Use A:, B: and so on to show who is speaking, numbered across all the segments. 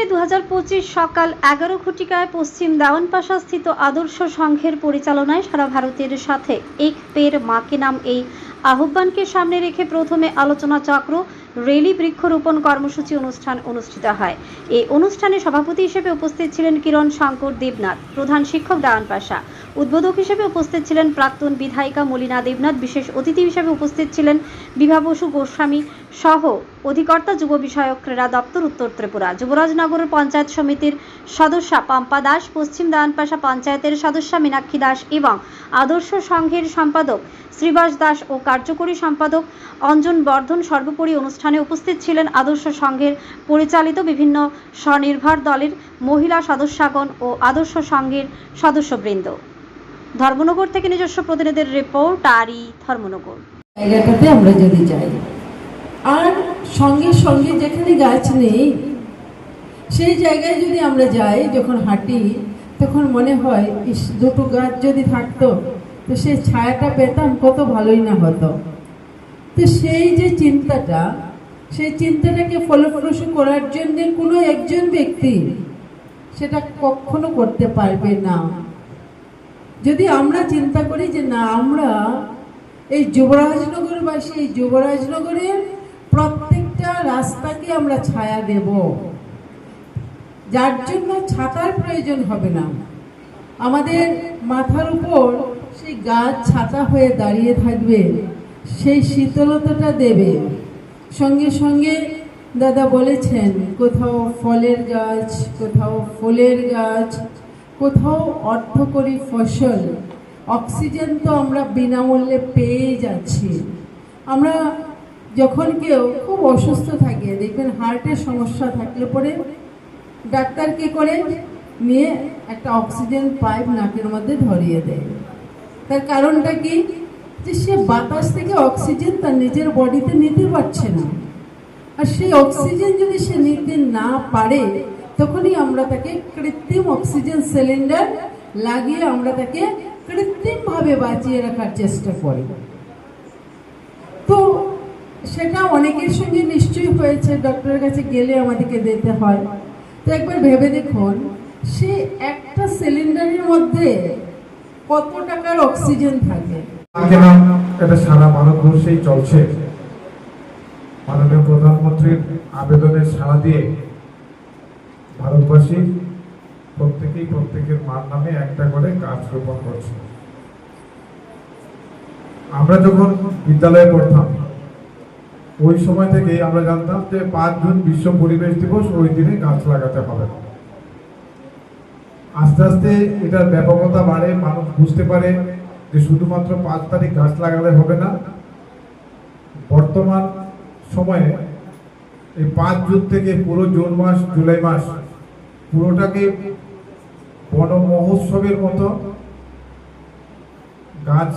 A: জুলাই দু সকাল এগারো ঘটিকায় পশ্চিম দেওয়ানপাশা স্থিত আদর্শ সংঘের পরিচালনায় সারা ভারতের সাথে এক পের মাকে নাম এই আহ্বানকে সামনে রেখে প্রথমে আলোচনা চক্র রেলি বৃক্ষরোপণ কর্মসূচি অনুষ্ঠান অনুষ্ঠিত হয়। এই অনুষ্ঠানে সভাপতি হিসেবে উপস্থিত ছিলেন কিরণ শঙ্কর দেবনাথ, প্রধান শিক্ষক দেওয়ানপাশা উদ্বোধক হিসেবে উপস্থিত ছিলেন প্রাক্তন বিধায়িকা মলিনা দেবনাথ, বিশেষ অতিথি হিসেবে উপস্থিত ছিলেন বিভা বসু গোস্বামী সহ অধিকর্তা যুব বিষয়ক ক্রীড়া দপ্তর উত্তর ত্রিপুরা যুবরাজনগরের পঞ্চায়েত সমিতির সদস্যা পাম্পা দাস, পশ্চিম দানপাশা পঞ্চায়েতের সদস্যা মীনাক্ষী দাস এবং আদর্শ সংঘের সম্পাদক শ্রীবাস দাস ও কার্যকরী সম্পাদক অঞ্জন বর্ধন সর্বোপরি অনুষ্ঠানে উপস্থিত ছিলেন আদর্শ সংঘের পরিচালিত বিভিন্ন স্বনির্ভর দলের মহিলা সদস্যগণ ও আদর্শ সংঘের সদস্যবৃন্দ। ধর্মনগর থেকে নিজস্ব প্রতিনিধির রিপোর্ট, আরই ধর্মনগর।
B: জায়গাটাতে আমরা যদি যাই, আর সঙ্গে সঙ্গে যেখানে গাছ নেই, সেই জায়গায় যদি আমরা যাই, যখন হাঁটি, তখন মনে হয় দুটো গাছ যদি থাকতো, তো সেই ছায়াটা পেতাম, কত ভালোই না হতো। তো সেই যে চিন্তাটা সেই চিন্তাটাকে ফলপ্রসূ করার জন্য কোনো একজন ব্যক্তি সেটা কখনো করতে পারবে না। যদি আমরা চিন্তা করি যে না, আমরা এই যুবরাজনগরবাসী, এই যুবরাজনগরের প্রত্যেকটা রাস্তাকে আমরা ছায়া দেব। যার জন্য ছাতার প্রয়োজন হবে না। আমাদের মাথার উপর সেই গাছ ছাতা হয়ে দাঁড়িয়ে থাকবে, সেই শীতলতাটা দেবে। সঙ্গে সঙ্গে দাদা বলেছেন, কোথাও ফলের গাছ, কোথাও ফুলের গাছ, কোথাও অর্থকরী ফসল, অক্সিজেন তো আমরা বিনামূল্যে পেয়ে যাচ্ছি। আমরা যখন কেউ খুব অসুস্থ থাকে, দেখবেন হার্টের সমস্যা থাকলে পরে ডাক্তার কি করে? নিয়ে একটা অক্সিজেন পাইপ নাকের মধ্যে ধরিয়ে দেয়। তার কারণটা কি? যে সে বাতাস থেকে অক্সিজেন তার নিজের বডিতে নিতে পারছে না। আর সেই অক্সিজেন যদি সে নিতে না পারে, তখনই আমরা তাকে কৃত্রিম অক্সিজেন সিলিন্ডার লাগিয়ে আমরা তাকে কৃত্রিমভাবে বাঁচিয়ে রাখার চেষ্টা করি। তো সেটা অনেকের সঙ্গে নিশ্চয়ই হয়েছে, ডক্টরের কাছে গেলে আমাদেরকে দিতে হয়। তো একবার ভেবে দেখুন, সে একটা সিলিন্ডারের মধ্যে কত টাকার অক্সিজেন থাকে?
C: এটা সারা ভারতবর্ষেই চলছে। মাননীয় প্রধানমন্ত্রীর আবেদনে দিয়ে ভারতবাসী প্রত্যেকেই প্রত্যেকের মার নামে একটা করে রোপণ করছে। আমরা যখন বিদ্যালয়ে পড়তাম, ওই সময় থেকে আমরা জানতাম যে পাঁচ জুন বিশ্ব পরিবেশ দিবস, ওই দিনে গাছ লাগাতে হবে। আস্তে আস্তে এটার ব্যাপকতা বাড়ে, মানুষ বুঝতে পারে যে শুধুমাত্র পাঁচ তারিখ গাছ লাগালে হবে না, বর্তমান সময়ে এই পাঁচ জুন থেকে পুরো জুন মাস, জুলাই মাস পুরোটাকে বন মহোৎসবের মতো গাছ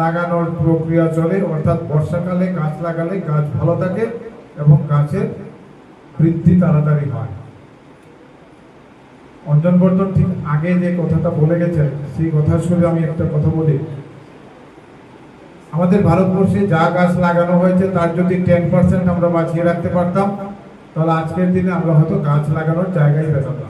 C: লাগানোর প্রক্রিয়া চলে, অর্থাৎ বর্ষাকালে গাছ লাগালে গাছ ভালো থাকে এবং গাছের বৃদ্ধি তাড়াতাড়ি হয়। অঞ্জন বর্ধন ঠিক আগে যে কথাটা বলে গেছেন, সেই কথার সঙ্গে আমি একটা কথা বলি। আমাদের ভারতবর্ষে যা গাছ লাগানো হয়েছে, তার যদি টেন পার্সেন্ট আমরা বাঁচিয়ে রাখতে পারতাম, তাহলে আজকের দিনে আমরা হয়তো গাছ লাগানোর জায়গায় পেতাম না।